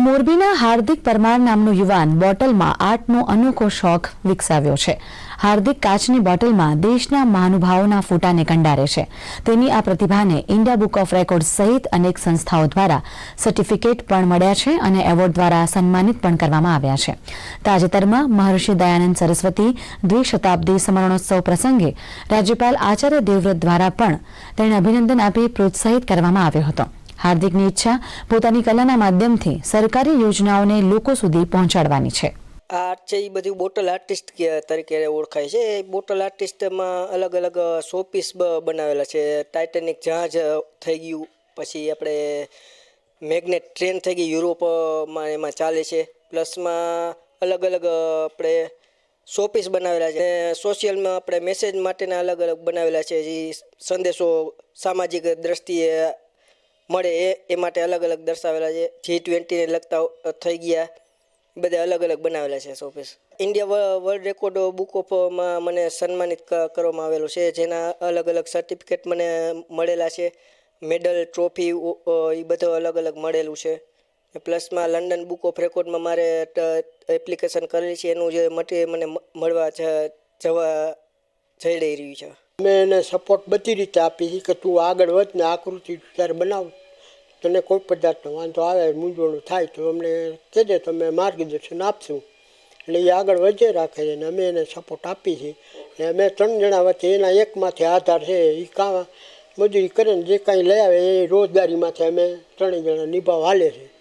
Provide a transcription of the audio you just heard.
મોરબીના હાર્દિક પરમાર નામનો યુવાન બોટલમાં આર્ટનો અનોખો શોખ વિકસાવ્યો છે. હાર્દિક કાચની બોટલમાં દેશના મહાનુભાવોના ફોટાને કંડારે છે. તેની આ પ્રતિભાને ઇન્ડિયા બુક ઓફ રેકોર્ડ સહિત અનેક સંસ્થાઓ દ્વારા સર્ટિફિકેટ પણ મળ્યા છે અને એવોર્ડ દ્વારા સન્માનિત પણ કરવામાં આવ્યા છે. તાજેતરમાં મહર્ષિ દયાનંદ સરસ્વતી દ્વિશતાબ્દી સ્મરણોત્સવ પ્રસંગે રાજ્યપાલ આચાર્ય દેવવ્રત દ્વારા પણ તેને અભિનંદન આપી, પ્રોત્સાહિત કરવામાં આવ્યો હતો. હાર્દિકની ઈચ્છા પોતાની કલાના માધ્યમથી સરકારી યોજનાઓને લોકો સુધી પહોંચાડવાની છે. આર્ટ છે એ બધી બોટલ આર્ટિસ્ટ તરીકે ઓળખાય છે. એ બોટલ આર્ટિસ્ટમાં અલગ અલગ શોપીસ બનાવેલા છે. ટાઇટેનિક જહાજ થઈ ગયું, પછી આપણે મેગ્નેટ ટ્રેન થઈ ગઈ યુરોપમાં, એમાં ચાલે છે. પ્લસમાં અલગ અલગ આપણે શોપીસ બનાવેલા છે. સોશિયલમાં આપણે મેસેજ માટેના અલગ અલગ બનાવેલા છે. જે સંદેશો સામાજિક દ્રષ્ટિએ મળે એ એ માટે અલગ અલગ દર્શાવેલા છે. જી ટ્વેન્ટીને લગતા થઈ ગયા. બધા અલગ અલગ બનાવેલા છે showpiece India world record book ઓફમાં મને સન્માનિત કરવામાં આવેલું છે. જેના અલગ અલગ સર્ટિફિકેટ મને મળેલા છે. મેડલ ટ્રોફી એ બધું અલગ અલગ મળેલું છે. પ્લસમાં લંડન બુક ઓફ રેકોર્ડમાં મારે એપ્લિકેશન કરેલી છે. એનું જે મટીરિયલ મને મળવા જવા જઈ રહી રહ્યું છે. મેં એને સપોર્ટ બધી રીતે આપી છે કે તું આગળ વધ ને આકૃતિ ત્યારે બનાવ. તને કોઈ પદાર્થનો વાંધો આવે, મૂંઝવણું થાય, તો અમને કહેજે તો અમે માર્ગદર્શન આપશું. એટલે એ આગળ વધે રાખે છે અને અમે એને સપોર્ટ આપીએ છીએ અને અમે ત્રણ જણા વચ્ચે એના એકમાંથી આધાર છે એ કાં મજૂરી કરે ને જે કાંઈ લઈ આવે એ રોજગારીમાંથી અમે ત્રણેય જણા નિભાવ હાલે છે.